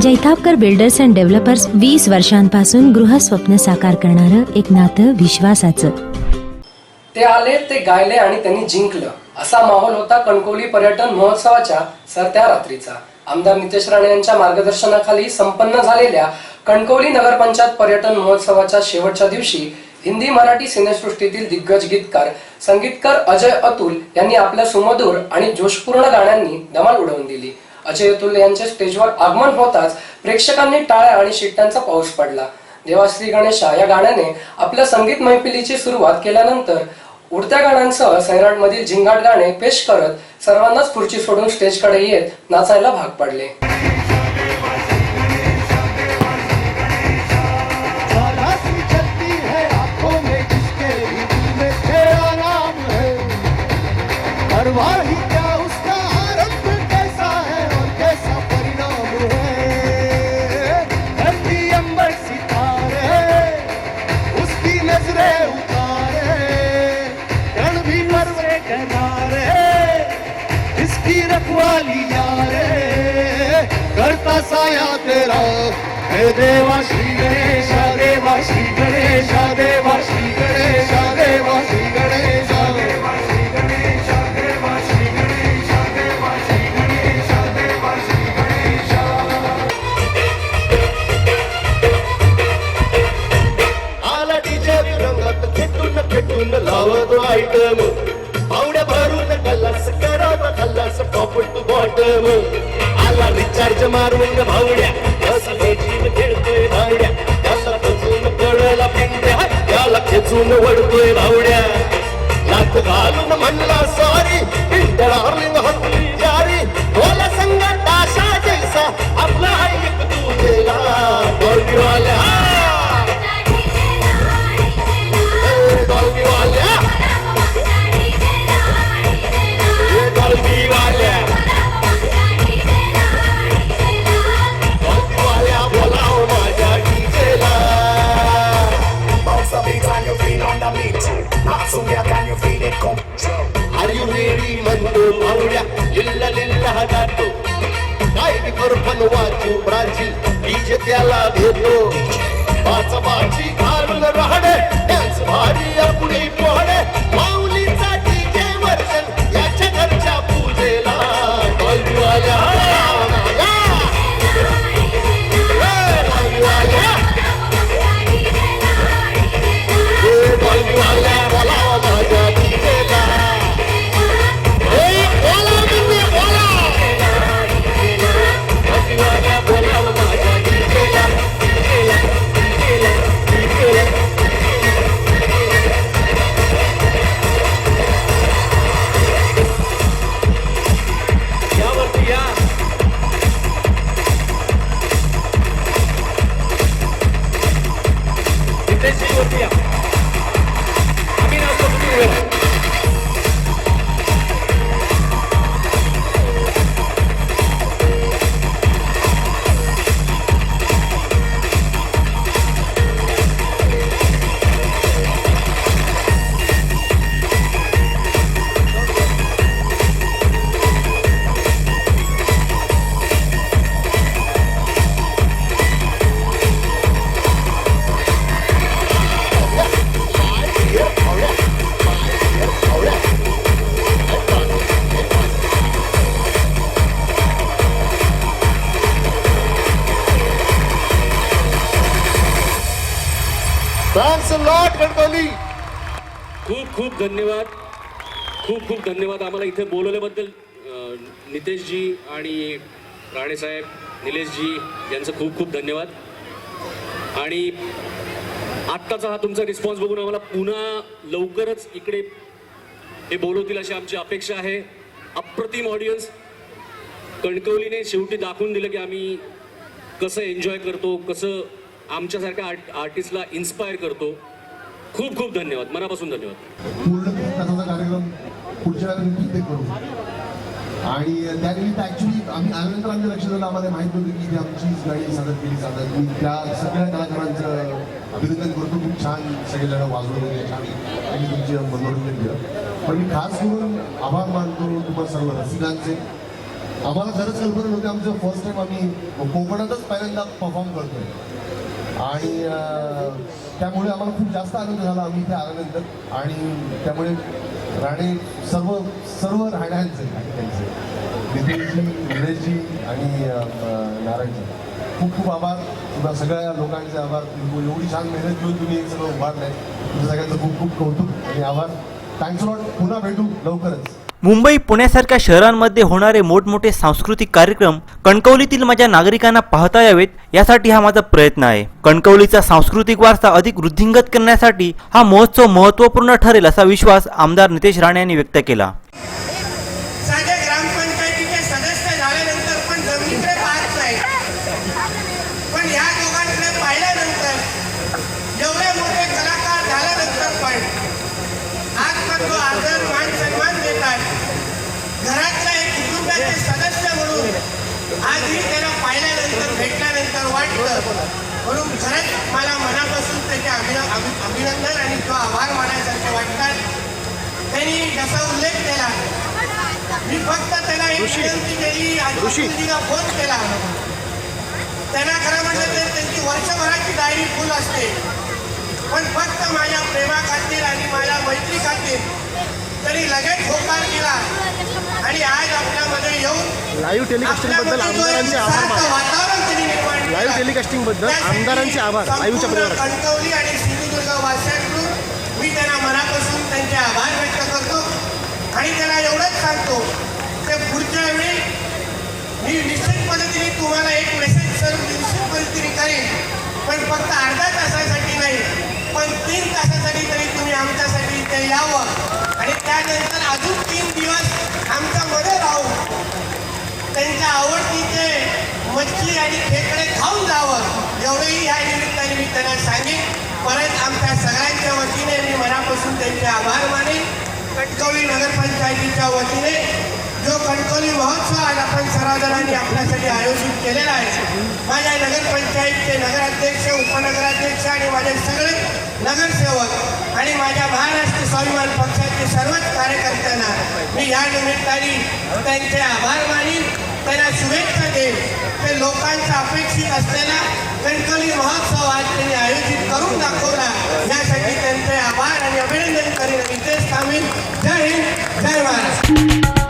Jaitapkar builders and developers वीस वर्षांपासून गृहस्वप्न साकार करणारं एक नातं विश्वासाचं. ते आले ते गायले आणि त्यांनी जिंकलं. असा माहोल होता कणकवली पर्यटन महोत्सवाच्या सरत्या रात्रीचा. आमदार नितेश राणे यांच्या मार्गदर्शनाखाली संपन्न झालेल्या कणकवली नगरपंचायत पर्यटन महोत्सवाच्या शेवटच्या दिवशी हिंदी मराठी सिनेसृष्टीतील दिग्गज गीतकार संगीतकार अजय अतुल यांनी आपल्या सुमधुर आणि जोशपूर्ण गाण्यांनी धमाल उडवून दिली. अजय अतुल यांच्या स्टेजवर आगमन होताच प्रेक्षकांनी टाळ्या आणि शिट्ट्यांचा पाऊस पडला. देवाश्री गणेशा या गाण्याने आपल्या संगीत मैफिलीची सुरुवात केल्यानंतर उडत्या गाण्यांसह सैराट मधील झिंगाट गाणे पेश करत सर्वांनाच खुर्ची सोडून स्टेजकडे येत नाचायला भाग पडले. रखवाली यारे। करता साया तेरा। हे देवा श्री गणेश देवा श्री गणेश देवा श्री गणेश देवा श्री गणेश। रिचार्ज भावड्या. कसा खेळतोय भावड्या. त्याला खचून पडला पिंड्या. त्याला खेचून वडतोय भावड्या. लाथ घालून म्हणला म्हणतो मावड्या जिल्हा लिल्ला जातो. डायटिकर पण वाचू ब्रांची बीज त्याला घेतो पाच पाची घालून राहणे त्याच भारी पुढे पोहणे. A खूप खूप धन्यवाद. खूप खूप धन्यवाद आम्हाला इथे बोलवल्याबद्दल नितेशजी आणि राणेसाहेब निलेशजी यांचं खूप खूप धन्यवाद. आणि आत्ताचा हा तुमचा रिस्पॉन्स बघून आम्हाला पुन्हा लवकरच इकडे हे बोलवतील अशी आमची अपेक्षा आहे. अप्रतिम ऑडियन्स कणकवलीने शेवटी दाखवून दिलं की आम्ही कसं एन्जॉय करतो कसं आमच्यासारख्या आर्ट आर्टिस्टला इन्स्पायर करतो. खूप खूप धन्यवाद. मनापासून धन्यवाद. पूर्ण विकासाचा कार्यक्रम पुढच्या वेळेला ते करू. आणि त्यानिमित्त ऍक्च्युली आम्ही आल्यानंतर आमच्या लक्ष आलं आम्हाला माहीत होतं की आमची आमचीच गाणी सादर केली जातात. मी त्या सगळ्या कलाकारांचं अभिनंदन करतो. खूप छान सगळेजण वाजवत होते. छान आणि तुमचे मनोरंजन केलं. पण मी खास करून आभार मानतो तुम्हाला सर्व रसिकांचे. आम्हाला खरंच कल्पना नव्हती. आमचं फर्स्ट टाइम आम्ही कोकणातच पहिल्यांदा परफॉर्म करतोय. आणि त्यामुळे आम्हाला खूप जास्त आनंद झाला आम्ही इथे आल्यानंतर. आणि त्यामुळे राणे सर्व सर्व राहण्यांचे आणि त्यांचे नितीनजी निलेशजी आणि नारायणजी खूप खूप आभार. तुम्हा सगळ्या लोकांचे आभार. एवढी छान मेहनत घेऊन तुम्ही एक सगळं उभारलंय. तुम्ही सगळ्यांचं खूप खूप कौतुक आणि आभार. थँक्स लॉट पुन्हा भेटू लवकरच. मुंबई पुण्यासारख्या शहरांमध्ये होणारे मोठमोठे सांस्कृतिक कार्यक्रम कणकवलीतील माझ्या नागरिकांना पाहता यावेत यासाठी हा माझा प्रयत्न आहे. कणकवलीचा सांस्कृतिक वारसा अधिक वृद्धिंगत करण्यासाठी हा महोत्सव महत्त्वपूर्ण ठरेल असा विश्वास आमदार नितेश राणे यांनी व्यक्त केला साध्या ग्रामपंचायतीचे सदस्य झाल्यानंतर पण जमिनीकडे पाहत नाही पण ह्या दोघांकडे पाहिल्यानंतर एवढे मोठे कलाकार झाल्यानंतर पण आज पण तो आदर मान सन्मान देतात घरातला एक कुटुंबाचे सदस्य म्हणून आजही त्याला पाहिल्यानंतर भेटल्यानंतर वाटतं. म्हणून खरंच मला मनापासून त्याचे अभिन अभि- अभिनंदन आणि तो आभार मानायसारखे वाटतात. त्यांनी जसा उल्लेख केला मी फक्त त्याला एक विनंती केली आजूबाजूला फोन केला. त्यांना खरं म्हटलं तर त्यांची वर्षभराची डायरी फुल असते. पण फक्त माझ्या प्रेमा खातीर आणि माझ्या मैत्री खातीर तरी लगेच होकार दिला आणि आज आपल्यामध्ये येऊन लाईव्ह टेलिकास्टिंगबद्दल आमदारांचे आभार केलं. लाईव्ह टेलिकास्टिंगबद्दल आमदारांचे आभार परिवाराचे. कणकवली आणि सिंधुदुर्ग वासियांकडून मी त्यांना मनापासून त्यांचे आभार व्यक्त करतो. आणि त्यांना एवढंच सांगतो की पुढच्या वेळी मी निश्चित पद्धतीने तुम्हाला एक मेसेज सर निश्चित पद्धतीने करेन. पण फक्त अर्ध्या तासासाठी नाही पण तीन तासासाठी तरी तुम्ही आमच्यासाठी इथे यावं. त्यानंतर अजून तीन दिवस आमच्यामध्ये राहून त्यांच्या आवडतीचे मच्छी आणि खेकडे खाऊन जावं. एवढंही या निमित्ताने मी त्यांना सांगेन. परत आमच्या सगळ्यांच्या वतीने मी मनापासून त्यांचे आभार मानेन. कटकवली नगरपंचायतीच्या वतीने जो कणकवली महोत्सव आज आपण सर्वजणांनी आपल्यासाठी आयोजित केलेला आहे. माझ्या नगरपंचायतचे नगराध्यक्ष उपनगराध्यक्ष आणि माझे सगळे नगरसेवक आणि माझ्या महाराष्ट्र स्वाभिमान पक्षाचे सर्वच कार्यकर्त्यांना मी या निमित्ताने त्यांचे आभार मानीन. त्यांना शुभेच्छा देईन ते लोकांचा अपेक्षित असलेला कणकवली महोत्सव आज त्यांनी आयोजित करून दाखवला. यासाठी त्यांचे आभार आणि अभिनंदन करीन. आणि तेच थांबेन. जय हिंद. जय महाराष्ट्र.